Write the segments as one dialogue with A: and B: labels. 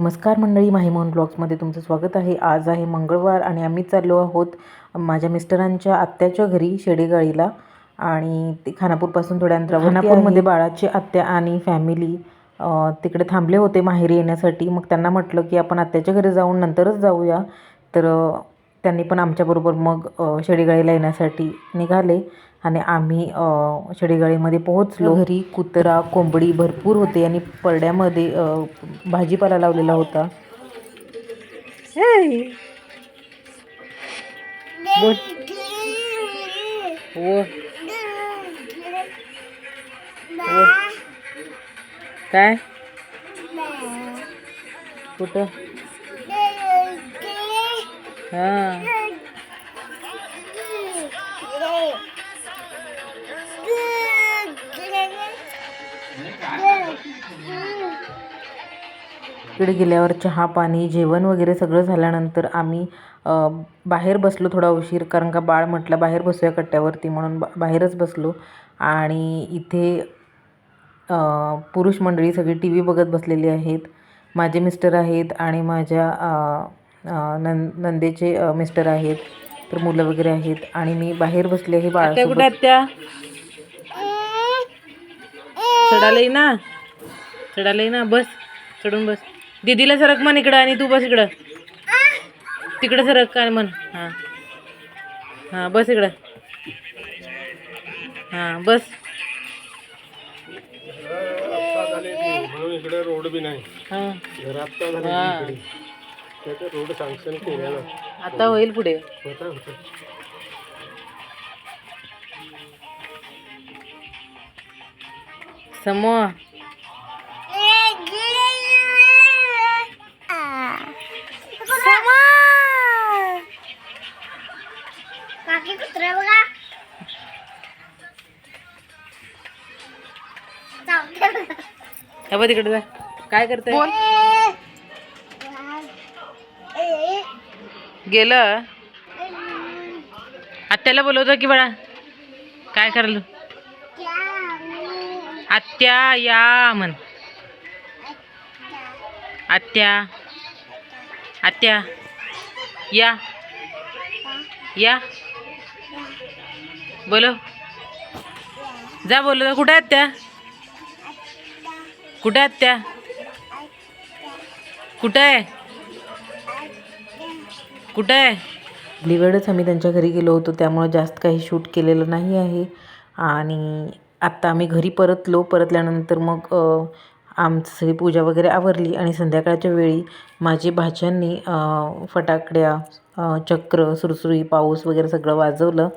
A: नमस्कार मंडळी माहीमोहन ब्लॉग्समध्ये तुमचं स्वागत आहे. आज आहे मंगळवार आणि आम्ही चाललो आहोत माझ्या मिस्टरांच्या आत्याच्या घरी शेडेगाळीला आणि ते खानापूरपासून थोड्या अंतरावर खानापूरमध्ये बाळाची आत्या आणि फॅमिली तिकडे थांबले होते माहेरी येण्यासाठी. मग त्यांना म्हटलं की आपण आत्याच्या घरी जाऊन नंतरच जाऊया. तर त्यांनी पण आमच्याबरोबर मग शेडेगाळीला येण्यासाठी निघाले. आणि आम्ही शेडेगाळीमध्ये पोहोचलो. घरी कुत्रा कोंबडी भरपूर होते आणि परड्यामध्ये भाजीपाला लावलेला होता. हे. काय? कुठं? हां. तिकडे गेल्यावर चहा पाणी जेवण वगैरे सगळं झाल्यानंतर आम्ही बाहेर बसलो थोडा उशीर कारण का बाळ म्हटलं बाहेर बसूया कट्ट्यावरती म्हणून बा बाहेरच बसलो. आणि इथे पुरुष मंडळी सगळी टी व्ही बघत बसलेली आहेत. माझे मिस्टर आहेत आणि माझ्या नं नंदेचे मिस्टर आहेत तर मुलं वगैरे आहेत आणि मी बाहेर बसले आहे बाळासोबत. आत्या चढालंय ना. चढालंय ना. बस. चढून बस. दीदीला सरक म्हण इकडं आणि तू बस इकडं. तिकडं सरक काय म्हण. हां. हां बस इकडं. हां बस.
B: रोड बी नाही त्याचं रोड सँक्शन केलेलं
A: आता होईल पुढे.
B: होता होता.
A: समोर
C: काकी कुत्रा बघा. चावते बघा.
A: हे बघ तिकडे जा. काय करते गेलं? आत्याला बोलवतो की बाळा. काय करायला? आत्या या म्हण. आत्या. आत्या. या. या. बोलो जा बोलो कुठे आहेत त्या कुठे आहेत त्या कुठं आहे? कुठं आहे? आपली आम्ही त्यांच्या घरी गेलो होतो त्यामुळं जास्त काही शूट केलेलं नाही आहे. आणि आत्ता आम्ही घरी परतलो परतल्यानंतर मग आमची सगळी पूजा वगैरे आवरली आणि संध्याकाळच्या वेळी माझी भाच्यांनी फटाकड्या चक्र सुरसुरी पाऊस वगैरे सगळं वाजवलं.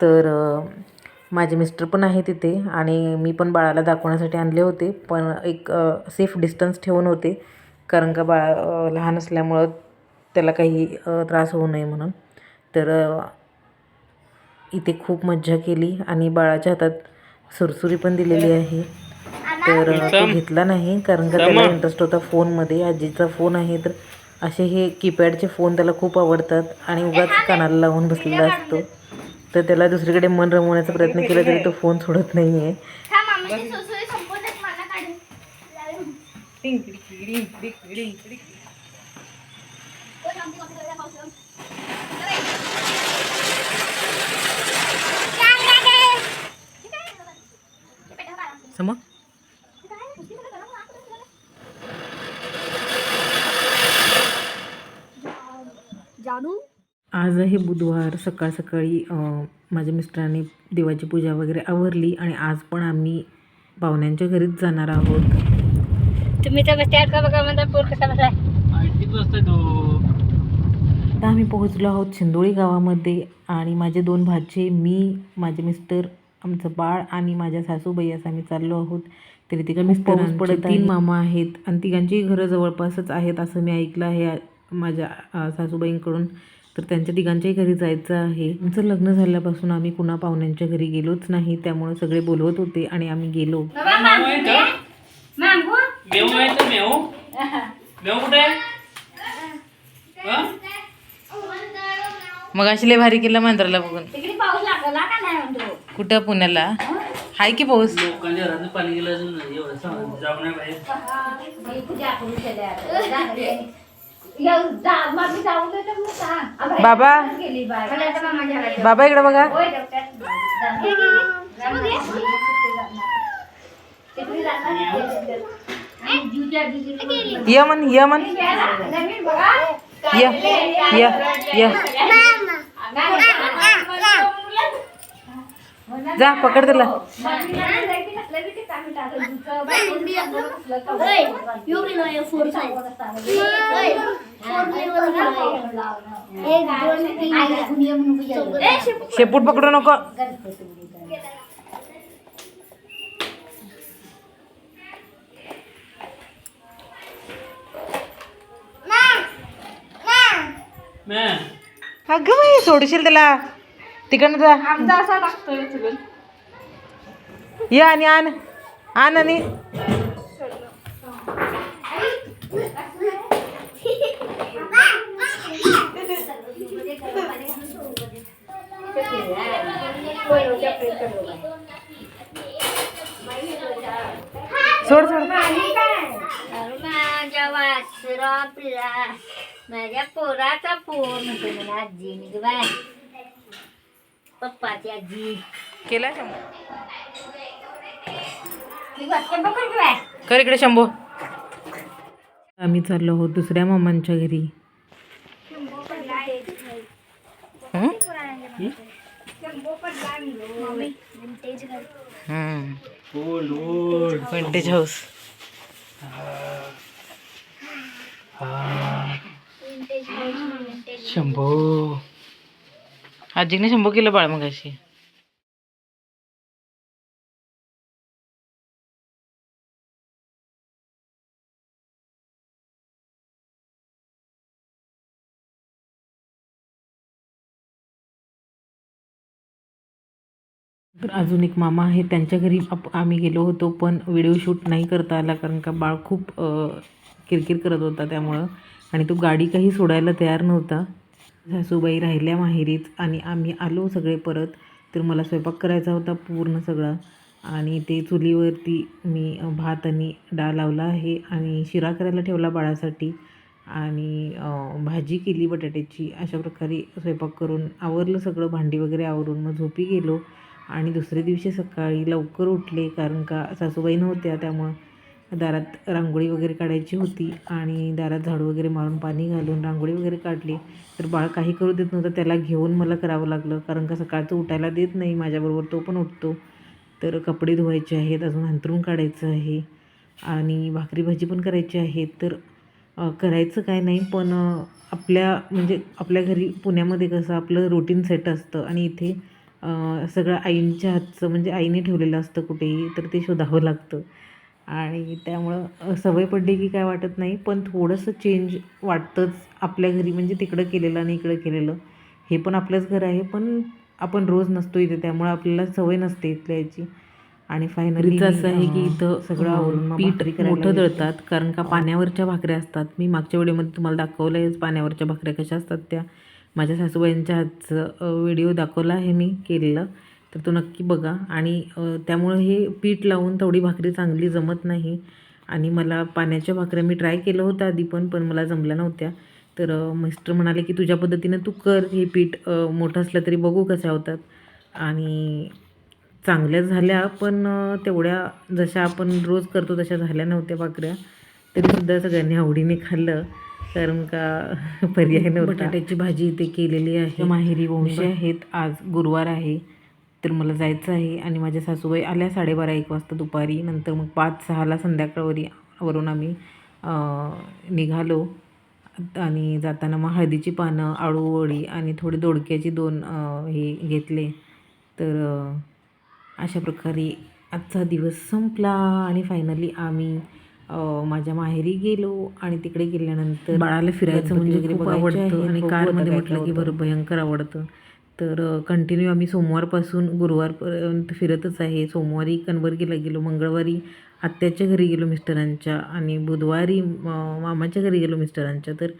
A: तर माझे मिस्टर पण आहे तिथे आणि मी पण बाळाला दाखवण्यासाठी आणले होते. पण एक सेफ डिस्टन्स ठेवून होते. कारण का बाळा लहान असल्यामुळं त्याला काही त्रास होऊ नये म्हणून. तर इथे खूप मज्जा केली आणि बाळाच्या हातात सुरसुरी पण दिलेली आहे. तर तो घेतला नाही कारण का त्याला इंटरेस्ट होता फोनमध्ये. आजीचा फोन आहे तर असे हे कीपॅडचे फोन त्याला खूप आवडतात आणि उगाच कानाला लावून बसलेला असतो. तर त्याला दुसरीकडे मन रमवण्याचा प्रयत्न केला तरी तो फोन सोडत नाही आहे आज आहे बुधवार सकाळ सकाळी माझ्या मिस्टरांनी देवाची पूजा वगैरे आवरली आणि आज पण आम्ही पाहुण्यांच्या घरीच जाणार आहोत.
C: तुम्ही तर बसते का बघा माझा पोर कसा बसलाय?
A: आता आम्ही पोहोचलो आहोत शिंदोळी गावामध्ये आणि माझे दोन भाचे मी माझे मिस्टर आमचं बाळ आणि माझ्या सासूबाई असं आम्ही चाललो आहोत. तरी तिकडे मिस्टर पडत तीन मामा आहेत आणि तिघांचीही घरं जवळपासच आहेत असं मी ऐकलं आहे माझ्या सासूबाईंकडून. तर त्यांच्या तिघांच्याही घरी जायचं आहे. आमचं लग्न झाल्यापासून आम्ही कुणा पाहुण्यांच्या घरी गेलोच नाही. त्यामुळे सगळे बोलवत होते आणि आम्ही गेलो.
D: कुठे आहे हं?
A: मग अशी लय भारी केलं मंत्राला बघून.
C: तिकडे पाऊस लागला का नाही म्हणतो?
A: कुठं पुण्याला? हाय की पाऊस?
D: लोकांच्या घरातून पाणी गेलं असेल ना एवढं सांग. जाऊ नाही बाहेर
C: आम्ही पूजा करू केल्या. येऊ जा मग जाऊ दे तर मग सांग
A: बाबा.
C: गेली मला आता
A: बाबा इकडे बघा.
C: होय डॉक्टर.
A: य म्हण य म्हण. य य य. जा पकड त्याला. शेपूट पकडू नको. अगं बाई सोडशील त्याला? तिकडनं जा.
C: आमचा असा लागतोय चुकून
A: ये आणि आण. आण आणि
C: वासरापला माझ्या पोराचा पोर म्हणते मला आजी मी बाय. पप्पाची आजी.
A: केला शंभू कर इकडे शंभू. आम्ही चाललो आहोत दुसऱ्या मामांच्या घरी. हं? हं. Vintage house
D: Shambho.
A: आजीने शंभू केलं बाळ मग अशी तर अजून एक मामा आहे त्यांच्या घरी आप आम्ही गेलो होतो पण व्हिडिओ शूट नाही करता आला कारण का बाळ खूप किरकिर करत होता त्यामुळं. आणि तो गाडी काही सोडायला तयार नव्हता. सासूबाई राहिल्या माहेरीच आणि आम्ही आलो सगळे परत. तर मला स्वयंपाक करायचा होता पूर्ण सगळा. आणि ते चुलीवरती मी भात आणि डाळ लावला आहे आणि शिरा करायला ठेवला बाळासाठी. आणि भाजी केली बटाट्याची. अशा प्रकारे स्वयंपाक करून आवरलं सगळं. भांडी वगैरे आवरून मग झोपी गेलो. आणि दुसऱ्या दिवशी सकाळी लवकर उठले कारण का सासूबाई नव्हत्या त्यामुळं दारात रांगोळी वगैरे काढायची होती आणि दारात झाडू वगैरे मारून पाणी घालून रांगोळी वगैरे काढली. तर बाळ काही करू देत नव्हतं त्याला घेऊन मला करावं लागलं. कारण का सकाळचं उठायला देत नाही माझ्याबरोबर तो पण उठतो. तर कपडे धुवायचे आहेत अजून अंतरून काढायचं आहे आणि भाकरी भाजी पण करायची आहे. तर करायचं काय नाही पण आपल्या म्हणजे आपल्या घरी पुण्यामध्ये कसं आपलं रुटीन सेट असतं आणि इथे सगळं आईंच्या हातचं म्हणजे आईने ठेवलेलं असतं कुठेही तर ते शोधावं लागतं. आणि त्यामुळं सवय पडली की काय वाटत नाही पण थोडंसं चेंज वाटतंच आपल्या घरी म्हणजे तिकडं केलेलं आणि इकडं केलेलं. हे पण आपलंच घर आहे पण आपण रोज नसतो इथे त्यामुळे आपल्याला सवय नसते इथल्या याची आणि फायनली असं आहे की इथं सगळं पीठ मोठं दळतात कारण का पाण्यावरच्या भाकऱ्या असतात. मी मागच्या व्हिडिओमध्ये तुम्हाला दाखवलं आहे पाण्यावरच्या भाकऱ्या कशा असतात त्या. माझ्या सासूबाईंच्या हातचं व्हिडिओ दाखवला आहे मी केलेलं. तर तो नक्की बघा. आणि त्यामुळं हे पीठ लावून तेवढी भाकरी चांगली जमत नाही. आणि मला पाण्याच्या भाकऱ्या मी ट्राय केलं होतं आधी पण पण मला जमल्या नव्हत्या. तर मिस्टर म्हणाले की तुझ्या पद्धतीनं तू कर हे पीठ मोठं असलं तरी बघू कशा होतात. आणि चांगल्या झाल्या पण तेवढ्या जशा आपण रोज करतो तशा झाल्या नव्हत्या भाकऱ्या. तरीसुद्धा सगळ्यांनी आवडीने खाल्लं. कारण का पर्याय नव्हता. बटाट्याची भाजी इथे केलेली आहे. माहेरी वंशी आहेत. आज गुरुवार आहे. तर मला जायचं आहे आणि माझ्या सासूबाई आल्या साडेबारा एक वाजता दुपारी. नंतर मग पाच सहाला संध्याकाळवरी वरून आम्ही निघालो. आणि जाताना मग हळदीची पानं आळूवडी आणि थोडी दोडक्याची दोन हे घेतले. तर अशा प्रकारे आजचा दिवस संपला आणि फायनली आम्ही माझ्या माहेरी गेलो आणि तिकडे गेल्यानंतर बाळाला फिरायचं म्हणजे खूप आवडतं आणि कारमध्ये म्हटलं की बरं भयंकर आवडतं. तर कंटिन्यू आम्ही सोमवारपासून गुरुवारपर्यंत फिरतच आहे. सोमवारी कणबर्गीला गेलो मंगळवारी आत्याच्या घरी गेलो मिस्टरांच्या आणि बुधवारी मामाच्या घरी गेलो मिस्टरांच्या. तर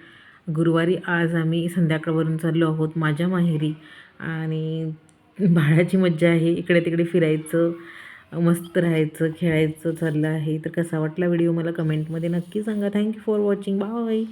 A: गुरुवारी आज आम्ही संध्याकाळवरून चाललो आहोत माझ्या माहेरी आणि बाळाची मज्जा आहे. इकडे तिकडे फिरायचं मस्त राहायचं खेळायचं चाललं आहे. तर कसा वाटला व्हिडिओ मला कमेंटमध्ये नक्की सांगा. Thank you for watching bye